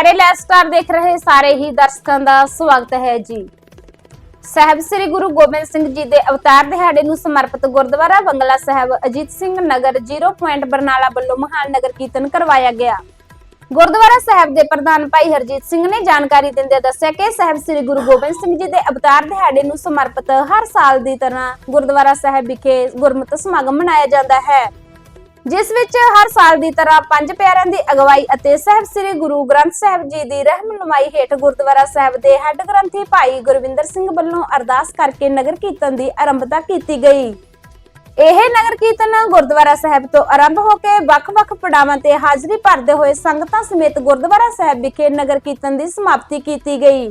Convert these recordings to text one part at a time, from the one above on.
ਕੈਰੇ ਲੈਸਟਾਰ ਦੇਖ ਰਹੇ ਸਾਰੇ ਹੀ ਦਰਸ਼ਕਾਂ ਦਾ ਸਵਾਗਤ ਹੈ ਜੀ। ਸਾਹਿਬ ਸ੍ਰੀ ਗੁਰੂ ਗੋਬਿੰਦ ਸਿੰਘ ਜੀ ਦੇ ਅਵਤਾਰ ਦਿਹਾੜੇ ਨੂੰ ਸਮਰਪਿਤ ਗੁਰਦੁਆਰਾ ਬੰਗਲਾ ਸਾਹਿਬ ਅਜੀਤ ਸਿੰਘ ਨਗਰ 0 ਬਰਨਾਲਾ ਵੱਲੋਂ ਮਹਾਨ ਨਗਰ ਕੀਰਤਨ ਕਰਵਾਇਆ ਗਿਆ। ਗੁਰਦੁਆਰਾ ਸਾਹਿਬ ਦੇ ਪ੍ਰਧਾਨ ਭਾਈ ਹਰਜੀਤ ਸਿੰਘ ਨੇ ਜਾਣਕਾਰੀ ਦਿੰਦੇ ਦੱਸਿਆ ਕਿ ਸਾਹਿਬ ਸ੍ਰੀ ਗੁਰੂ ਗੋਬਿੰਦ ਸਿੰਘ ਜੀ ਦੇ ਅਵਤਾਰ ਦਿਹਾੜੇ ਨੂੰ ਸਮਰਪਿਤ ਹਰ ਸਾਲ ਦੀ ਤਰ੍ਹਾਂ ਗੁਰਦੁਆਰਾ ਸਾਹਿਬ ਵਿਖੇ ਗੁਰਮਤਿ ਸਮਾਗਮ ਮਨਾਇਆ ਜਾਂਦਾ ਹੈ। ਜਿਸ ਵਿੱਚ ਹਰ ਸਾਲ ਦੀ ਤਰ੍ਹਾਂ ਪੰਜ ਪਿਆਰਿਆਂ ਦੀ ਅਗਵਾਈ ਅਤੇ ਸਾਹਿਬ ਸ੍ਰੀ ਗੁਰੂ ਗ੍ਰੰਥ ਸਾਹਿਬ ਜੀ ਦੀ ਰਹਿਨੁਮਾਈ ਹੇਠ ਗੁਰਦੁਆਰਾ ਸਾਹਿਬ ਦੇ ਹੈੱਡ ਗ੍ਰੰਥੀ ਭਾਈ ਗੁਰਵਿੰਦਰ ਸਿੰਘ ਵੱਲੋਂ ਅਰਦਾਸ ਕਰਕੇ ਨਗਰ ਕੀਰਤਨ ਦੀ ਆਰੰਭਤਾ ਕੀਤੀ ਗਈ। ਇਹ ਨਗਰ ਕੀਰਤਨ ਗੁਰਦੁਆਰਾ ਸਾਹਿਬ ਤੋਂ ਆਰੰਭ ਹੋ ਕੇ ਵੱਖ-ਵੱਖ ਪੜਾਵਾਂ ਤੇ ਹਾਜ਼ਰੀ ਭਰਦੇ ਹੋਏ ਸੰਗਤਾਂ ਸਮੇਤ ਗੁਰਦੁਆਰਾ ਸਾਹਿਬ ਵਿਖੇ ਨਗਰ ਕੀਰਤਨ ਦੀ ਸਮਾਪਤੀ ਕੀਤੀ ਗਈ।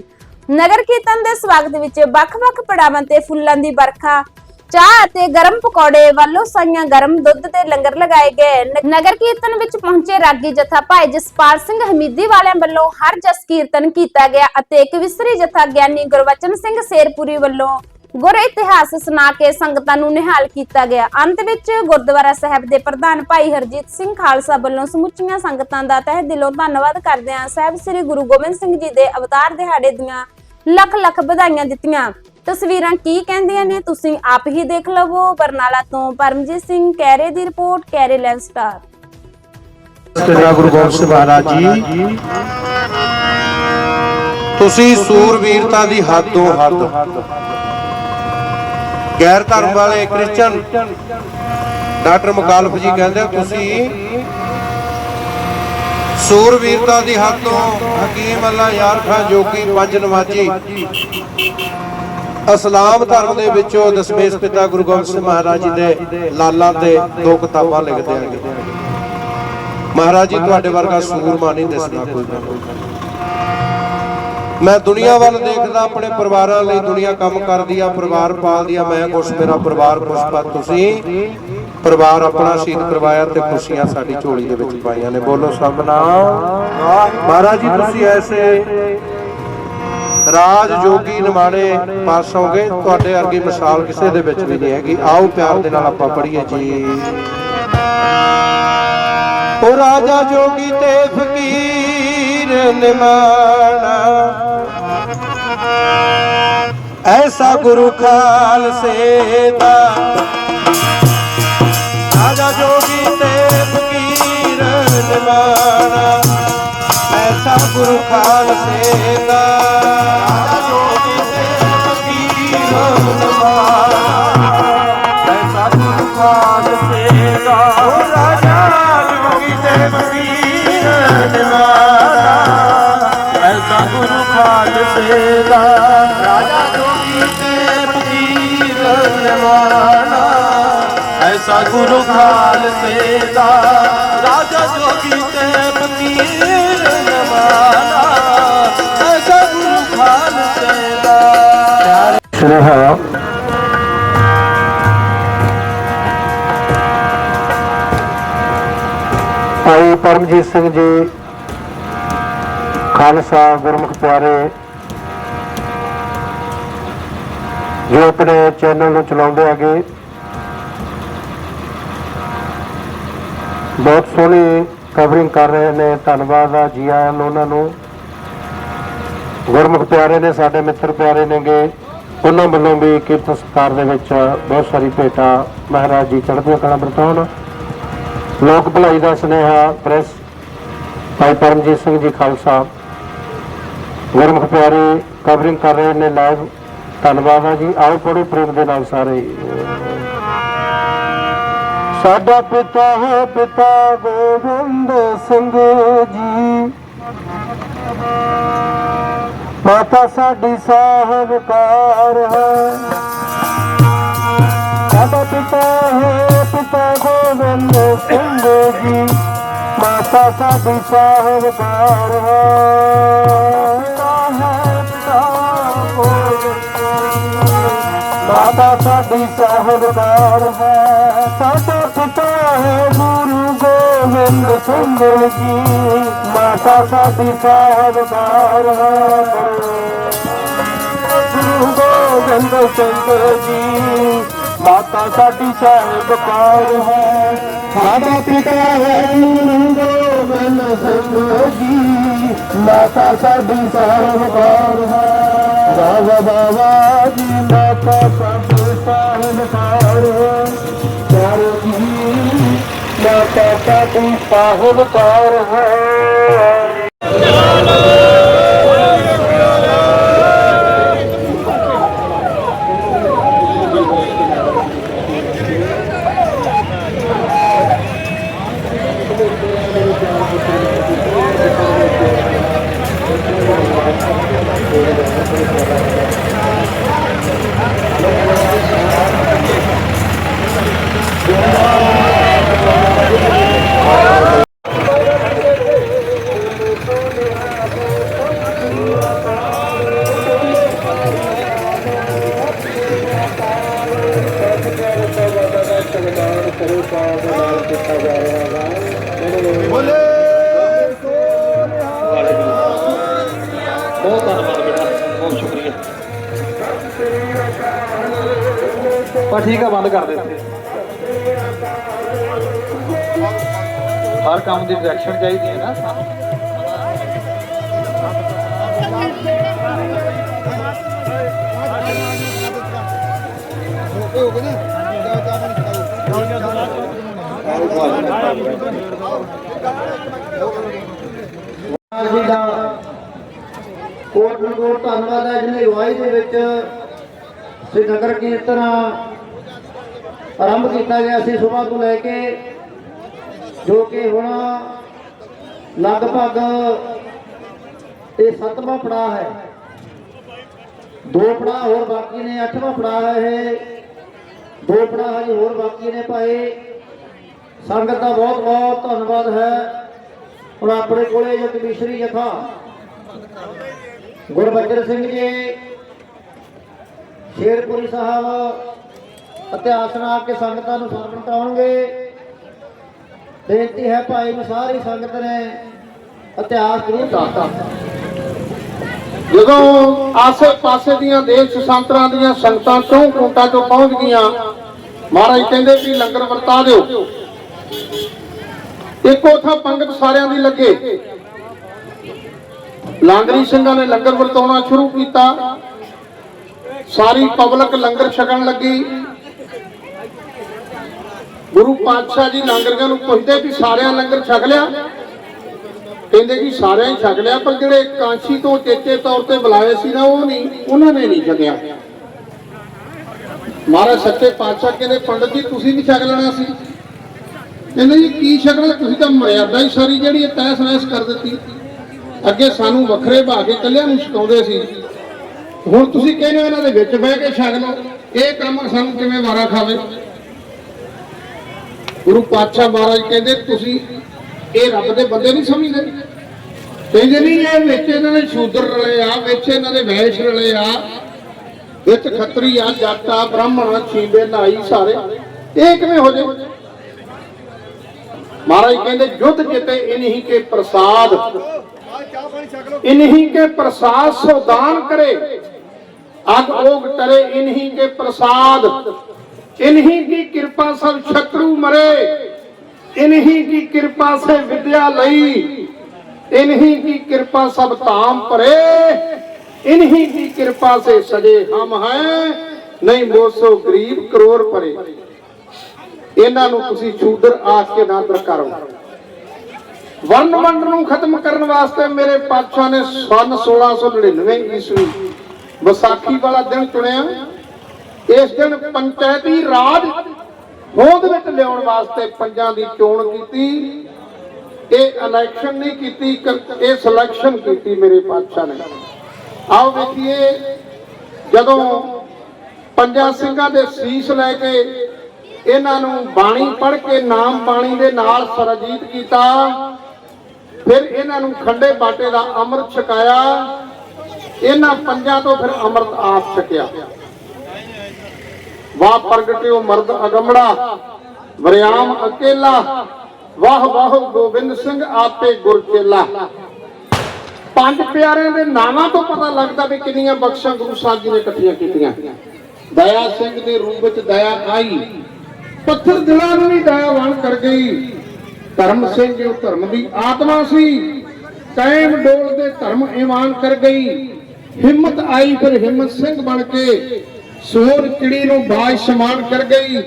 ਨਗਰ ਕੀਰਤਨ ਦੇ ਸਵਾਗਤ ਵਿੱਚ ਵੱਖ-ਵੱਖ ਪੜਾਵਾਂ ਤੇ ਫੁੱਲਾਂ ਦੀ ਵਰਖਾ ਚਾਹ ਅਤੇ ਗਰਮ ਪਕੌੜੇ ਵੱਲੋਂ ਸਾਈਆਂ ਗਰਮ ਦੁੱਧ ਦੇ ਲੰਗਰ ਲਗਾਏ ਗਏ ਨਗਰ ਕੀਰਤਨ ਵਿੱਚ ਪਹੁੰਚੇ ਰਾਗੀ ਜਥਾ ਭਾਈ ਜਸਪਾਲ ਸਿੰਘ ਹਮੀਦੀ ਵਾਲਿਆਂ ਵੱਲੋਂ ਹਰ ਜਸ ਕੀਰਤਨ ਕੀਤਾ ਗਿਆ ਅਤੇ ਕਵਿਸਰੀ ਜਥਾ ਗਿਆਨੀ ਗੁਰਵਚਨ ਸਿੰਘ ਸੇਰਪੁਰੀ ਵੱਲੋਂ ਗੁਰ ਇਤਿਹਾਸ ਸੁਣਾ ਕੇ ਸੰਗਤਾਂ ਨੂੰ ਨਿਹਾਲ ਕੀਤਾ ਗਿਆ। ਅੰਤ ਵਿੱਚ ਗੁਰਦੁਆਰਾ ਸਾਹਿਬ ਦੇ ਪ੍ਰਧਾਨ ਭਾਈ ਹਰਜੀਤ ਸਿੰਘ ਖਾਲਸਾ ਵੱਲੋਂ ਸਮੁੱਚੀਆਂ ਸੰਗਤਾਂ ਦਾ ਤਹਿ ਦਿਲੋਂ ਧੰਨਵਾਦ ਕਰਦਿਆਂ ਸਾਹਿਬ ਸ੍ਰੀ ਗੁਰੂ ਗੋਬਿੰਦ ਸਿੰਘ ਜੀ ਦੇ ਅਵਤਾਰ ਦਿਹਾੜੇ ਦੀਆਂ ਲੱਖ ਲੱਖ ਵਧਾਈਆਂ ਦਿੱਤੀਆਂ। ਤਸਵੀਰਾਂ ਕੀ ਕਹਿੰਦੀਆਂ ਨੇ ਤੁਸੀਂ ਆਪ ਹੀ ਦੇਖ ਲਵੋ। ਬਰਨਾਲਾ ਤੋਂ ਪਰਮਜੀਤ ਸਿੰਘ ਕੈਰੇ ਦੀ ਰਿਪੋਰਟ, ਕੈਰੇ ਲੈਵ ਸਟਾਰ। ਸਤਿਗੁਰੂ ਗੁਰੂ ਗੋਬਿੰਦ ਸਿੰਘ ਮਹਾਰਾਜ ਜੀ। ਤੁਸੀਂ ਸੂਰਵੀਰਤਾ ਦੀ ਹੱਦੋਂ ਹੱਦ। ਗੈਰ ਧਰਮ ਵਾਲੇ ਕ੍ਰਿਸਚਨ, ਡਾਕਟਰ ਮੁਕਾਲਫ ਜੀ ਕਹਿੰਦੇ ਤੁਸੀਂ ਸੂਰਵੀਰਤਾ ਦੀ ਹੱਦੋਂ ਹਕੀਮ ਅੱਲਾ ਯਾਰ ਖਾਂ ਜੋਗੀ ਪੰਜ ਨਮਾਜੀ ਇਸਲਾਮ ਧਰਮ ਦੇ ਵਿੱਚੋਂ ਦਸਮੇਸ਼ ਪਿਤਾ ਗੁਰੂ ਗੋਬਿੰਦ ਸਿੰਘ ਮਹਾਰਾਜ ਜੀ ਦੇ ਲਾਲਾਂ ਤੇ ਦੋ ਕਿਤਾਬਾਂ ਲਿਖਦੇ ਹਨ ਮਹਾਰਾਜ ਜੀ, ਤੁਹਾਡੇ ਵਰਗਾ ਸੂਰਮਾ ਨਹੀਂ ਦਿਸਦਾ ਕੋਈ ਮੈਂ ਦੁਨੀਆ ਵੱਲ ਦੇਖਦਾ, ਆਪਣੇ ਪਰਿਵਾਰਾਂ ਲਈ ਦੁਨੀਆ ਕੰਮ ਕਰਦੀ ਆ, ਪਰਿਵਾਰ ਪਾਲਦੀ ਆ, ਮੈਂ ਕੁਛ, ਮੇਰਾ ਪਰਿਵਾਰ ਕੁਛ, ਪਰ ਤੁਸੀਂ ਪਰਿਵਾਰ ਆਪਣਾ ਸ਼ਹੀਦ ਕਰਵਾਇਆ ਤੇ ਖੁਸ਼ੀਆਂ ਸਾਡੀ ਝੋਲੀ ਦੇ ਵਿੱਚ ਪਾਈਆਂ ਨੇ। ਬੋਲੋ ਸਭ ਨਾਮ। ਮਹਾਰਾਜ ਜੀ, ਤੁਸੀਂ ਐਸੇ ਰਾਜ ਜੋਗੀ ਨਿਮਾਣੇ ਪਾਸੋਂਗੇ ਤੁਹਾਡੇ ਵਰਗੀ ਮਿਸਾਲ ਕਿਸੇ ਦੇ ਵਿੱਚ ਵੀ ਨਹੀਂ ਹੈਗੀ। ਆਓ ਪਿਆਰ ਦੇ ਨਾਲ ਆਪਾਂ ਪੜ੍ਹੀਏ ਜੀ। ਉਹ ਰਾਜਾ ਜੋਗੀ ਤੇ ਫਕੀਰ ਨਿਮਾਣਾ। ਐਸਾ ਗੁਰੂ ਖਾਲਸੇ ਦਾ। ਰਾਜਾ ਗੁਰੂ ਖਾਲਸੇ ਦਾ। ਗੁਰੂ ਖਾਲਸੇ ਦਾ। ਰਾਜਾ ਜੋਗੀ ਤੇ ਫਕੀਰ ਐਸਾ ਗੁਰੂ ਖਾਲਸੇ ਦਾ। ਰਾਜਾ ਜੋਗੀ ਤੇ ਫਕੀਰ ਦਾ ਭਾਈ ਪਰਮਜੀਤ ਸਿੰਘ ਜੀ, ਖਾਲਸਾ ਗੁਰਮੁਖ ਪਿਆਰੇ, ਜੋ ਆਪਣੇ ਚੈਨਲ ਨੂੰ ਚਲਾਉਂਦੇ ਹੈਗੇ, ਬਹੁਤ ਸੋਹਣੀ ਕਵਰਿੰਗ ਕਰ ਰਹੇ ਨੇ, ਧੰਨਵਾਦ ਆ ਜੀ ਆਇਆਂ ਨੂੰ, ਉਹਨਾਂ ਨੂੰ। ਗੁਰਮੁਖ ਪਿਆਰੇ ਨੇ, ਸਾਡੇ ਮਿੱਤਰ ਪਿਆਰੇ ਨੇਗੇ। ਉਹਨਾਂ ਵੱਲੋਂ ਵੀ ਕੀਰਤਨ ਸਤਿਕਾਰ ਦੇ ਵਿੱਚ ਬਹੁਤ ਸਾਰੀ ਭੇਟਾ ਮਹਾਰਾਜ ਜੀ ਚੜ੍ਹਦੀਆਂ ਕਲਾ ਵਰਤਾਉਣ। ਲੋਕ ਭਲਾਈ ਦਾ ਸੁਨੇਹਾ ਪ੍ਰੈਸ ਭਾਈ ਪਰਮਜੀਤ ਸਿੰਘ ਜੀ ਖਾਲਸਾ। ਗੁਰਮੁਖ ਪਿਆਰੇ ਕਵਰਿੰਗ ਕਰ ਰਹੇ ਨੇ ਲਾਈਵ ਧੰਨਵਾਦ ਆ ਜੀ। ਆਓ ਪੜੋ ਪ੍ਰੇਮ ਦੇ ਨਾਲ ਸਾਰੇ। ਸਾਡਾ ਪਿਤਾ ਹੈ ਪਿਤਾ ਗੋਬਿੰਦ ਸਿੰਘ ਜੀ। ਮਾਤਾ ਸਾਡੀ ਸਾਹਿਬਕਾਰ ਹੈ। ਸਾਡਾ ਪਿਤਾ ਹੈ, ਪਿਤਾ ਗੋਬਿੰਦ ਸਿੰਘ ਜੀ। ਮਾਤਾ ਸਾਡੀ ਸਾਹਿਬਕਾਰ ਹੈ। ਹੈ ਮਾਤਾ ਸਾਡੀ ਸਾਹਿਬਦਾਰ ਹੈ। ਸਾਡਾ ਪਿਤਾ ਚੰਦ ਸਿੰਘ ਜੀ ਮਾਤਾ ਸਾਡੀ ਸਾਹਿਬਕਾਰ ਹੈ ਗੁਰੂ ਗੋਬਿੰਦ ਸਿੰਘ ਜੀ, ਮਾਤਾ ਸਾਡੀ ਸਾਹਿਬ ਸਾਹਿਬਕਾਰ ਹੈ। ਮਾਤਾ ਪਿਤਾ ਹੈ ਗੁਰੂ ਗੋਬਿੰਦ ਸਿੰਘ ਜੀ, ਮਾਤਾ ਸਾਡੀ ਸਾਹਿਬਕਾਰ ਹੈ। ਬਾਬਾ ਬਾਬਾ ਜੀ, ਮਾਤਾ ਸਾਡੀ ਸਾਹਿਬਕਾਰ ਹੈ। ਚਾਰੋ ਜੀ ਮਾਤਾ ਸਾਡੀ ਸਾਹਿਬਕਾਰ ਹੈ ਹਰ ਦੀ ਡਾਇਰੈਕਸ਼ਨ ਚਾਹੀਦੀ ਹੈ ਨਾ ਸਾਨੂੰ ਜੀ ਦਾ ਕੋਟ ਕੋਟ ਧੰਨਵਾਦ ਹੈ ਜਿਹਨੇ ਅਗਵਾਈ ਦੇ ਵਿੱਚ ਸ੍ਰੀ ਨਗਰ ਕੀਰਤਨ ਆਰੰਭ ਕੀਤਾ ਗਿਆ ਸੀ। ਸਵੇਰ ਤੋਂ ਲੈ ਕੇ ਜੋ ਕਿ ਹੁਣ ਲਗਭਗ ਇਹ ਸੱਤਵਾਂ ਪੜਾਅ ਹੈ। ਦੋ ਪੜਾਅ ਹੋਰ ਬਾਕੀ ਨੇ, ਅੱਠਵਾਂ ਪੜਾਅ ਹੈ ਇਹ। ਦੋ ਪੜਾਅ ਹਜੇ ਹੋਰ ਬਾਕੀ ਨੇ ਭਾਈ। ਸੰਗਤ ਦਾ ਬਹੁਤ ਬਹੁਤ ਧੰਨਵਾਦ ਹੈ। ਹੁਣ ਆਪਣੇ ਕੋਲੇ ਜੋ ਕਮਿਸ਼ਨਰੀ ਜਥਾ, ਗੁਰਬਚਨ ਸਿੰਘ ਜੀ, ਸ਼ੇਰਪੁਰੀ ਸਾਹਿਬ, ਇਤਿਹਾਸ ਨਾਲ ਕੇ ਸੰਗਤਾਂ ਨੂੰ ਸਰਵਣ ਕਰਾਉਣਗੇ ਬੇਨਤੀ ਹੈ ਭਾਈ ਨੂੰ ਸਾਰੀ ਸੰਗਤ ਨੇ ਇਤਿਹਾਸ ਜ਼ਰੂਰ ਦੱਸਤਾ ਜਦੋਂ ਆਸੇ-ਪਾਸੇ ਦੀਆਂ ਦੇਸ਼ ਸੰਤਰਾਂ ਦੀਆਂ ਸੰਗਤਾਂ ਚੋਂ ਕੋਟਾ ਚੋਂ ਪਹੁੰਚ ਗਈਆਂ, ਮਹਾਰਾਜ ਕਹਿੰਦੇ ਵੀ ਲੰਗਰ ਵਰਤਾ ਦਿਓ। ਇੱਕੋ ਥਾਂ ਪੰਗਤ ਸਾਰਿਆਂ ਦੀ ਲੱਗੇ। ਲਾਂਗਰੀ ਸਿੰਘਾਂ ਨੇ ਲੰਗਰ ਵਰਤਾਉਣਾ ਸ਼ੁਰੂ ਕੀਤਾ। ਸਾਰੀ ਪਬਲਿਕ ਲੰਗਰ ਛਕਣ ਲੱਗੀ। ਗੁਰੂ ਪਾਤਸ਼ਾਹ ਜੀ ਲੰਗਰੀਆਂ ਨੂੰ ਪੁੱਛਦੇ ਵੀ ਸਾਰਿਆਂ ਲੰਗਰ ਛਕ ਲਿਆ? ਕਹਿੰਦੇ ਜੀ ਸਾਰਿਆਂ ਹੀ ਛਕ ਲਿਆ, ਪਰ ਜਿਹੜੇ ਕਾਂਸ਼ੀ ਤੋਂ ਚੇਚੇ ਤੌਰ ਤੇ ਬੁਲਾਏ ਸੀ ਨਾ, ਉਹ ਨਹੀਂ, ਉਹਨਾਂ ਨੇ ਨਹੀਂ ਛਕਿਆ। ਮਹਾਰਾਜ ਸੱਚੇ ਪਾਤਸ਼ਾਹ ਕਹਿੰਦੇ, ਪੰਡਤ ਜੀ, ਤੁਸੀਂ ਵੀ ਛਕ ਲੈਣਾ ਸੀ। ਕਹਿੰਦੇ ਜੀ, ਕੀ ਛਕਣਾ? ਤੁਸੀਂ ਤਾਂ ਮਰਿਆਦਾ ਹੀ ਸਾਰੀ ਜਿਹੜੀ ਹੈ ਤੈਸ ਨੈਸ ਕਰ ਦਿੱਤੀ। ਅੱਗੇ ਸਾਨੂੰ ਵੱਖਰੇ ਭਾ ਕੇ ਕੱਲਿਆਂ ਨੂੰ ਛਕਾਉਂਦੇ ਸੀ। ਹੁਣ ਤੁਸੀਂ ਕਹਿੰਦੇ ਹੋ ਇਹਨਾਂ ਦੇ ਵਿੱਚ ਬਹਿ ਕੇ ਛਕ ਲਓ। ਇਹ ਕੰਮ ਸਾਨੂੰ ਕਿਵੇਂ ਵਾਰਾ ਖਾਵੇ? ਗੁਰੂ ਪਾਤਸ਼ਾਹ ਮਹਾਰਾਜ ਕਹਿੰਦੇ, ਤੁਸੀਂ ਇਹ ਰੱਬ ਦੇ ਬੰਦੇ ਨਹੀਂ ਸਮਝਦੇ। ਕਹਿੰਦੇ ਨਹੀਂ, ਇਹ ਵਿੱਚ ਇਹਨਾਂ ਨੇ ਸ਼ੂਦਰ ਰਲੇ ਆ, ਵਿੱਚ ਇਹਨਾਂ ਨੇ ਵੈਸ਼ ਰਲੇ ਆ। ਵਿੱਚ ਖੱਤਰੀ ਆ, ਜਾਟਾ ਬ੍ਰਾਹਮਣ ਛੀਂਬੇ, ਨਾਈ, ਸਾਰੇ। ਇਹ ਕਿਵੇਂ ਹੋ ਜੇ ਮਹਾਰਾਜ ਕਹਿੰਦੇ, ਯੁੱਧ ਜਿੱਤੇ ਇਨਹੀ ਕੇ ਪ੍ਰਸਾਦ, ਇਨਹੀ ਕੇ ਪ੍ਰਸਾਦ ਸੋਦਾਨ ਕਰੇ। ਅਗ ਓਗ ਤਰੇ ਇਨਹੀ ਕੇ ਪ੍ਰਸਾਦ। इन्हीं की कृपा सब शत्रु मरे इन्हीं की कृपा से विद्या लई इन्हीं की कृपा सब धाम परे इन्हीं की कृपा से सजे हम हैं नहीं मोसो गरीब करोड़ परे ਇਹਨਾਂ ਨੂੰ ਤੁਸੀਂ ਸ਼ੂਦਰ ਆਖ ਕੇ ਨਾ ਕਰੋ ਵਰਨ ਵੰਡ ਨੂੰ ਖਤਮ ਕਰਨ ਵਾਸਤੇ ਮੇਰੇ ਪਾਤਸ਼ਾਹ ਨੇ ਸਨ 1699 ਈਸਵੀ ਵਿਸਾਖੀ ਵਾਲਾ ਦਿਨ ਚੁਣਿਆ ਇਸ ਦਿਨ ਪੰਚਾਇਤੀ ਰਾਜ ਹੋਂਦ ਵਿੱਚ ਲਿਆਉਣ ਵਾਸਤੇ ਪੰਜਾਂ ਦੀ ਚੋਣ ਕੀਤੀ। ਇਹ ਇਲੈਕਸ਼ਨ ਨਹੀਂ ਕੀਤੀ ਇਹ ਸਿਲੈਕਸ਼ਨ ਕੀਤੀ ਮੇਰੇ ਪਾਤਸ਼ਾਹ ਨੇ। ਆਓ ਵੇਖੀਏ, ਜਦੋਂ ਪੰਜਾਂ ਸਿੰਘਾਂ ਦੇ ਸੀਸ ਲੈ ਕੇ ਇਹਨਾਂ ਨੂੰ ਬਾਣੀ ਪੜ੍ਹ ਕੇ, ਨਾਮ ਬਾਣੀ ਦੇ ਨਾਲ ਸਰਜੀਤ ਕੀਤਾ, ਫਿਰ ਇਹਨਾਂ ਨੂੰ ਖੰਡੇ ਬਾਟੇ ਦਾ ਅੰਮ੍ਰਿਤ ਛਕਾਇਆ, ਇਹਨਾਂ ਪੰਜਾਂ ਤੋਂ ਫਿਰ ਅੰਮ੍ਰਿਤ ਆਪ ਛਕਿਆ। ਵਾਹ ਪ੍ਰਗਟਿਓ ਮਰਦ ਅਗੰਮੜਾ, ਵਰਿਆਮ ਅਕੇਲਾ। ਵਾਹ ਵਾਹ ਗੋਬਿੰਦ ਸਿੰਘ ਆਪੇ ਗੁਰ ਚੇਲਾ। ਪੰਜ ਪਿਆਰਿਆਂ ਦੇ ਨਾਵਾਂ ਤੋਂ ਪਤਾ ਲੱਗਦਾ ਵੀ ਕਿੰਨੀਆਂ ਬਖਸ਼ਾਂ ਗੁਰੂ ਸਾਹਿਬ ਜੀ ਨੇ ਇਕੱਠੀਆਂ ਕੀਤੀਆਂ। ਦਇਆ ਸਿੰਘ ਦੇ ਰੂਪ ਵਿੱਚ ਦਇਆ ਆਈ। ਪੱਥਰ ਦਿਲਾਂ ਨੂੰ ਵੀ ਦਇਆਵਾਨ ਕਰ ਗਈ। ਧਰਮ ਸਿੰਘ ਜੋ ਧਰਮ ਦੀ ਆਤਮਾ ਸੀ, ਕਾਇਮ ਡੋਲ ਦੇ ਧਰਮ ਇਮਾਨ ਕਰ ਗਈ। ਹਿੰਮਤ ਆਈ ਫਿਰ ਹਿੰਮਤ ਸਿੰਘ ਬਣ ਕੇ। ਸੋਰ ਚਿੜੀ ਨੂੰ ਬਾਜ ਸਮਾਨ ਕਰ ਗਈ।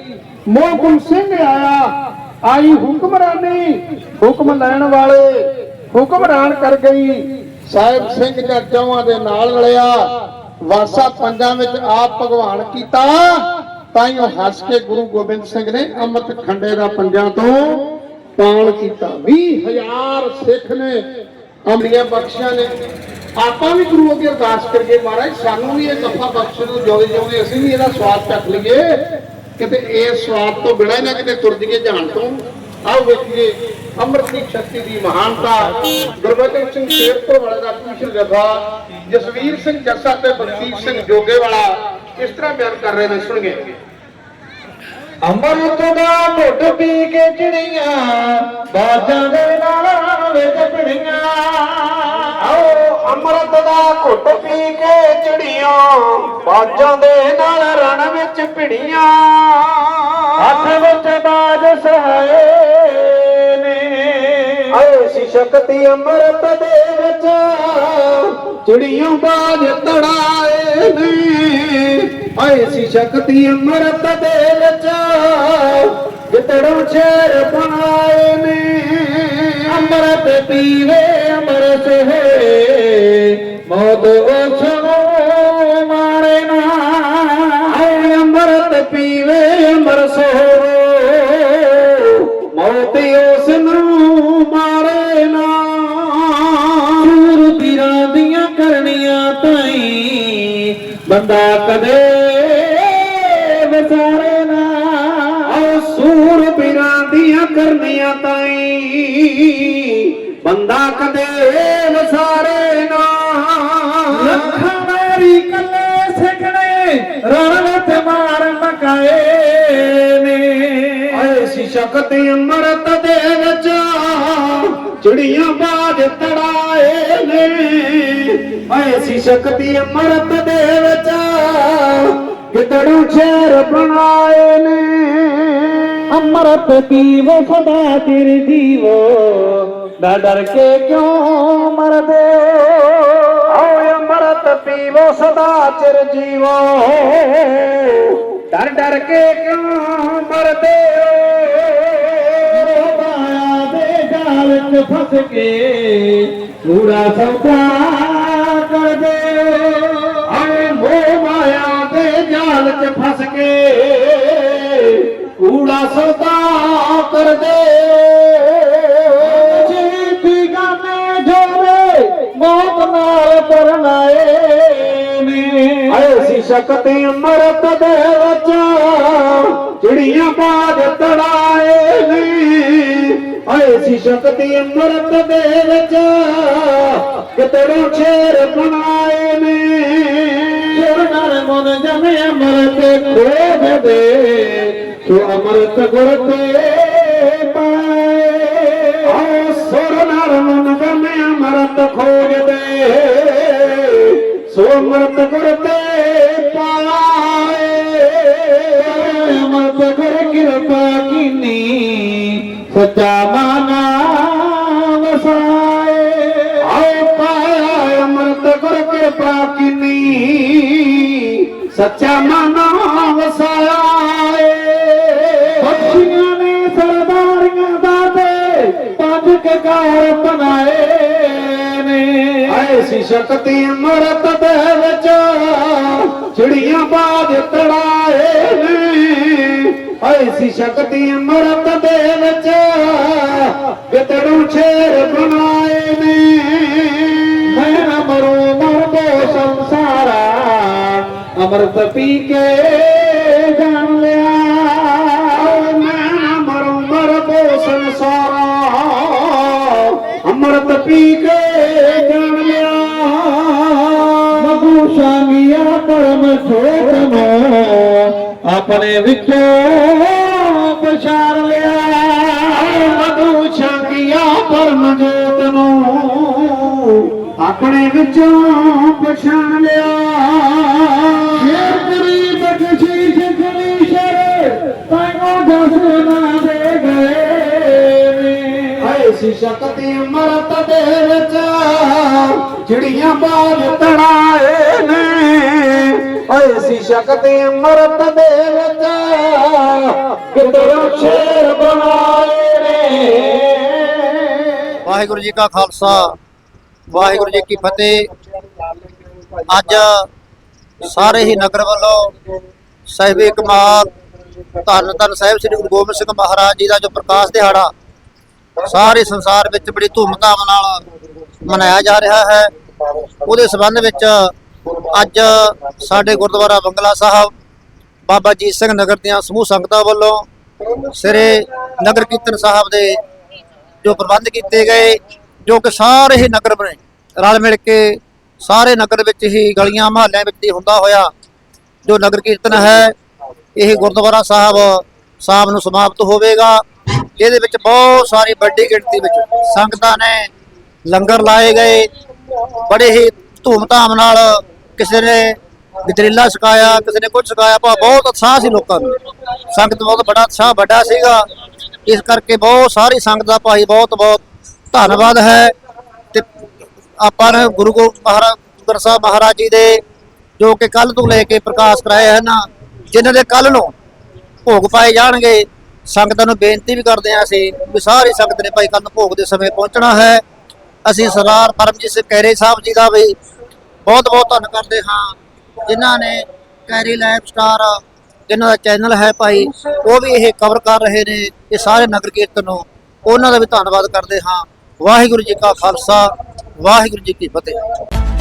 ਮੋਹਕਮ ਸਿੰਘ ਆਇਆ, ਆਈ ਹੁਕਮਰਾਨੀ ਹੁਕਮ ਲੈਣ ਵਾਲੇ ਹੁਕਮਰਾਨ ਕਰ ਗਈ। ਸਾਹਿਬ ਸਿੰਘ ਜਾਂ ਚੌਹਾਂ ਦੇ ਨਾਲ ਰਲਿਆ, ਵਾਸਾ ਪੰਜਾਂ ਵਿੱਚ ਆਪ ਭਗਵਾਨ ਕੀਤਾ ਤਾਂ ਹੀ ਉਹ ਹੱਸ ਕੇ ਗੁਰੂ ਗੋਬਿੰਦ ਸਿੰਘ ਨੇ ਅੰਮ੍ਰਿਤ ਖੰਡੇ ਦਾ ਪੰਜਾਂ ਤੋਂ ਪਾਣ ਕੀਤਾ। 20000 ਸਿੱਖ ਨੇ ਅਮਲੀਆਂ ਬਖਸ਼ਿਆ ਨੇ। ਆਪਾਂ ਵੀ ਗੁਰੂ ਅੱਗੇ ਅਰਦਾਸ ਕਰੀਏ ਮਹਾਰਾਜ, ਸਾਨੂੰ ਵੀ ਇਹ ਦਫਾ ਬਖਸ਼ ਨੂੰ ਜਿਉਂਦੇ ਜਿਉਂਦੇ ਅਸੀਂ ਵੀ ਇਹਦਾ ਸਵਾਦ ਚੱਖ ਲਈਏ। ਕਿਤੇ ਇਹ ਸਵਾਦ ਤੋਂ ਬਿਨਾਂ ਨਾ ਕਿਤੇ ਤੁਰ ਜੀਏ ਜਾਣ ਤੋਂ। ਆਓ ਵੇਖੀਏ ਅੰਮ੍ਰਿਤ ਦੀ ਸ਼ਕਤੀ ਦੀ ਮਹਾਨਤਾ, ਗੁਰਬਚਨ ਸਿੰਘ ਸ਼ੇਰਪੁਰ ਵਾਲੇ ਦਾ ਕੁਸ਼ਲ ਜਥਾ ਜਸਵੀਰ ਸਿੰਘ ਜੱਸਾ ਤੇ ਬਲਦੀਪ ਸਿੰਘ ਜੋਗੇ ਵਾਲਾ ਇਸ ਤਰ੍ਹਾਂ ਬਿਆਨ ਕਰ ਰਹੇ ਨੇ, ਸੁਣਗੇ। ਅੰਮ੍ਰਿਤ ਦਾ ਘੁੱਟ ਪੀ ਕੇ ਚਿੜੀਆਂ, ਬਾਜਾਂ ਦੇ ਨਾਲ ਵਿੱਚ ਪੜੀਆਂ। ਆਓ। ਅੰਮ੍ਰਿਤ ਦਾ ਘੁੱਟ ਪੀ ਕੇ ਚਿੜੀਆਂ ਬਾਜਾਂ ਦੇ ਨਾਲ ਰਣ ਵਿੱਚ ਭਿੜੀਆਂ। ਹੱਥ ਵਿੱਚ ਬਾਜ ਸਹਾਏ ਨੇ। ਆਏ ਸੀ ਸ਼ਕਤੀ ਅੰਮ੍ਰਿਤ ਦੇ ਵਿੱਚ ਚਿੜੀਆਂ ਬਾਜ ਤੜਾਏ ਨੇ। ਆਏ ਸੀ ਸ਼ਕਤੀ ਅੰਮ੍ਰਿਤ ਦੇ ਵਿੱਚ ਜਿਤੜੋਂ ਸ਼ੇਰ ਬਣਾਏ ਨੇ। ਅੰਮ੍ਰਿਤ ਪੀਵੇ ਅੰਮ੍ਰਿਤ ਹੈ ਮੌਤ ਉਸ ਨੂੰ ਮਾਰੇ ਨਾ। ਆਏ ਅੰਮ੍ਰਿਤ ਪੀਵੇ, ਅੰਮ੍ਰਿਤ ਮੌਤ ਉਸ ਨੂੰ ਮਾਰੇ ਨਾ। ਸੂਰ ਪੀਰਾਂ ਦੀਆਂ ਕਰਨੀਆਂ ਤਾਈ ਬੰਦਾ ਕਦੇ ਵਿਸਾਰੇ ਨਾ। ਆਓ ਸੂਰ ਪੀਰਾਂ ਦੀਆਂ ਕਰਨੀਆਂ ਤਾਈ ਬੰਦਾ ਕਦੇ ਵਸਾਰੇ ਸਿੱਖਣੇ ਰਣ ਤੇ ਮਾਰ ਮਕਾਏ ਨੇ। ਆਏ ਸੀ ਸ਼ਕਤੀ ਅੰਮ੍ਰਿਤ ਦੇ ਵਿੱਚ। ਚਿੜੀਆਂ ਬਾਜ ਤੜਾਏ ਨੇ। ਆਏ ਸੀ ਸ਼ਕਤੀ ਅੰਮ੍ਰਿਤ ਦੇ ਵਿੱਚ। ਗਿੱਦੜੂ ਸ਼ੇਰ ਬਣਾਏ ਨੇ। ਅੰਮ੍ਰਿਤ ਪੀਵੋ ਸਦਾ ਤੇਰੇ ਜੀਵੋ। ਨਾ ਡਰ ਕੇ ਕਿਉਂ ਮਰਦੇ? ਅੰਮ੍ਰਿਤ ਪੀਵੋ ਸਦਾ ਚਿਰ ਜੀਵੋ। ਡਰ ਡਰ ਕੇ ਕਿਉਂ ਮਰਦੇ ਹੋ? ਮਾਇਆ ਦੇ ਜਾਲ ਚ ਫਸ ਕੇ ਪੂਰਾ ਸੌਦਾ ਕਰਦੇ ਆਏ ਮੋਹ ਮਾਇਆ ਦੇ ਜਾਲ 'ਚ ਫਸ ਕੇ ਕੂੜਾ ਸੌਦਾ ਕਰਦੇ ਜੀਤੀ ਗਾਨੇ ਜੋਰੇ ਮੌਤ ਨਾਲ ਪਰਨਾਏ ਸ਼ਕਤੀ ਅੰਮ੍ਰਿਤ ਦੇ ਵਿੱਚ ਚਿੜੀਆਂ ਬਾਜ ਤੜਾਏ ਨੇ ਆਏ ਸੀ ਸ਼ਕਤੀ ਅੰਮ੍ਰਿਤ ਦੇ ਵਿੱਚ ਕਿਤੜੋਂ ਸ਼ੇਰ ਬਣਾਏ ਨੇ ਸੁਰਨਰ ਮਨ ਜਮੇ ਅਮਰਤ ਖੋਜ ਦੇ। ਸੋ ਅਮਰਤ ਗੁਰ ਤੇ ਪਾਏ। ਆਓ ਸੁਰ ਨਰ ਮਨ ਗਮੇ ਅੰਮ੍ਰਿਤ ਖੋਜਦੇ ਸੋ ਅੰਮ੍ਰਿਤ ਗੁਰ ਤੇ ਪਾਏ ਅਮਰਤ ਗੁਰ ਕਿਰਪਾ ਕੀਨੀ ਸੱਚਾ ਮਾਨਾ ਵਸਾਏ ਆਏ ਪਾਇਆ ਅੰਮ੍ਰਿਤ ਗੁਰ ਕਿਰਪਾ ਆਏ ਸੀ ਸ਼ਕਤੀ ਅੰਮ੍ਰਿਤ ਦੇ ਵਿੱਚ ਚਿੜੀਆਂ ਬਾਜ ਤੜਾਏ ਨੇ ਆਏ ਸੀ ਸ਼ਕਤੀ ਅੰਮ੍ਰਿਤ ਦੇ ਵਿੱਚ ਗਿੱਦੜੂ ਸ਼ੇਰ ਬਣਾਏ ਨੇ ਮੈਂ ਨਾ ਮਰੂੰ ਮਰਦੋ ਸੰਸਾਰਾ ਅਮਰਤ ਪੀ ਕੇ ਜਾਣ ਲਿਆ ਜੋਤ ਨੂੰ ਆਪਣੇ ਵਿੱਚੋਂ ਪਛਾਣ ਲਿਆ। ਮਧੂ ਛਾਂਗਿਆ ਪਰਮ ਜੋਤ ਨੂੰ ਆਪਣੇ ਵਿੱਚੋਂ ਪਛਾਣ ਲਿਆ। ਸ਼ੇਰ ਗਰੀਬ ਬਖਸ਼ ਦਸਨਾ ਦੇ ਗਏ ਨੇ ਐਸੀ ਸ਼ਕਤੀ ਮਰਤ ਦੇ ਵਿੱਚ ਚਿੜੀਆਂ ਬਾਜ ਤੜਾਏ ਨੇ ਐਸੀ ਸ਼ਕਤੀ ਮਰਤ ਦੇ ਵਿੱਚ। ਕਿਤੇ ਸ਼ੇਰ ਬਣਾਏ ਨੇ। ਵਾਹਿਗੁਰੂ ਜੀ ਕਾ ਖਾਲਸਾ, ਵਾਹਿਗੁਰੂ ਜੀ ਕੀ ਫਤਿਹ। ਅੱਜ ਸਾਰੇ ਹੀ ਨਗਰ ਵੱਲੋਂ ਸਾਹਿਬੇ ਕਮਾਲ, ਧੰਨ ਧੰਨ ਸਾਹਿਬ ਸ੍ਰੀ ਗੁਰੂ ਗੋਬਿੰਦ ਸਿੰਘ ਮਹਾਰਾਜ ਜੀ ਦਾ ਜੋ ਪ੍ਰਕਾਸ਼ ਦਿਹਾੜਾ ਸਾਰੇ ਸੰਸਾਰ ਵਿੱਚ ਬੜੀ ਧੂਮਧਾਮ ਨਾਲ ਮਨਾਇਆ ਜਾ ਰਿਹਾ ਹੈ। ਉਹਦੇ ਸੰਬੰਧ ਵਿੱਚ ਅੱਜ ਸਾਡੇ ਗੁਰਦੁਆਰਾ ਬੰਗਲਾ ਸਾਹਿਬ ਬਾਬਾ ਜੀਤ ਸਿੰਘ ਨਗਰ ਦੀਆਂ ਸਮੂਹ ਸੰਗਤਾਂ ਵੱਲੋਂ ਸਿਰੇ ਨਗਰ ਕੀਰਤਨ ਸਾਹਿਬ ਦੇ ਜੋ ਪ੍ਰਬੰਧ ਕੀਤੇ ਗਏ, ਜੋ ਕਿ ਸਾਰੇ ਹੀ ਨਗਰ ਬਣੇ, ਰਲ ਮਿਲ ਕੇ ਸਾਰੇ ਨਗਰ ਵਿੱਚ ਹੀ ਗਲੀਆਂ ਮਹੱਲਿਆਂ ਵਿੱਚ ਹੀ ਹੁੰਦਾ ਹੋਇਆ ਜੋ ਨਗਰ ਕੀਰਤਨ ਹੈ, ਇਹ ਗੁਰਦੁਆਰਾ ਸਾਹਿਬ ਸਾਹਿਬ ਨੂੰ ਸਮਾਪਤ ਹੋਵੇਗਾ। ਇਹਦੇ ਵਿੱਚ ਬਹੁਤ ਸਾਰੀ ਵੱਡੀ ਗਿਣਤੀ ਵਿੱਚ ਸੰਗਤਾਂ ਨੇ ਲੰਗਰ ਲਾਏ ਗਏ। ਬੜੇ ਹੀ ਧੂਮਧਾਮ ਨਾਲ ਕਿਸੇ ਨੇ ਗਜਰੇਲਾ ਛਕਾਇਆ ਕਿਸੇ ਨੇ ਕੁਝ ਛਕਾਇਆ ਪਰ ਬਹੁਤ ਉਤਸ਼ਾਹ ਸੀ ਲੋਕਾਂ ਨੂੰ। ਸੰਗਤ ਬਹੁਤ ਬੜਾ ਉਤਸ਼ਾਹ ਵੱਡਾ ਸੀਗਾ। ਇਸ ਕਰਕੇ ਬਹੁਤ ਸਾਰੀ ਸੰਗਤ ਦਾ ਭਾਈ ਬਹੁਤ ਬਹੁਤ ਧੰਨਵਾਦ ਹੈ। ਤੇ ਆਪਾਂ ਨੇ ਗੁਰੂ ਗੋ ਮਹਾਰਾਜ ਗੁਰੂ ਸਾਹਿਬ ਮਹਾਰਾਜ ਜੀ ਦੇ ਜੋ ਕਿ ਕੱਲ ਤੋਂ ਲੈ ਕੇ ਪ੍ਰਕਾਸ਼ ਕਰਾਏ ਹਨ, ਜਿਨ੍ਹਾਂ ਦੇ ਕੱਲ ਨੂੰ ਭੋਗ ਪਾਏ ਜਾਣਗੇ, ਸੰਗਤਾਂ ਨੂੰ ਬੇਨਤੀ ਵੀ ਕਰਦੇ ਹਾਂ ਅਸੀਂ ਵੀ ਸਾਰੀ ਸੰਗਤ ਨੇ ਭਾਈ ਕੱਲ ਨੂੰ ਭੋਗ ਦੇ ਸਮੇਂ ਪਹੁੰਚਣਾ ਹੈ। ਅਸੀਂ ਸਰਦਾਰ ਪਰਮਜੀਤ ਸਿੰਘ ਕੈਰੇ ਸਾਹਿਬ ਜੀ ਦਾ ਵੀ ਬਹੁਤ ਬਹੁਤ ਧੰਨ ਕਰਦੇ ਹਾਂ। ਜਿਨ੍ਹਾਂ ਨੇ ਕੈਰੀ ਲਾਈਫ ਸਟਾਰ, ਜਿਨ੍ਹਾਂ ਦਾ ਚੈਨਲ ਹੈ ਭਾਈ, ਉਹ ਵੀ ਇਹ ਕਵਰ ਕਰ ਰਹੇ ਨੇ ਇਹ ਸਾਰੇ ਨਗਰ ਕੀਰਤਨ ਨੂੰ। ਉਹਨਾਂ ਦਾ ਵੀ ਧੰਨਵਾਦ ਕਰਦੇ ਹਾਂ। ਵਾਹਿਗੁਰੂ ਜੀ ਕਾ ਖਾਲਸਾ, ਵਾਹਿਗੁਰੂ ਜੀ ਕੀ ਫਤਿਹ।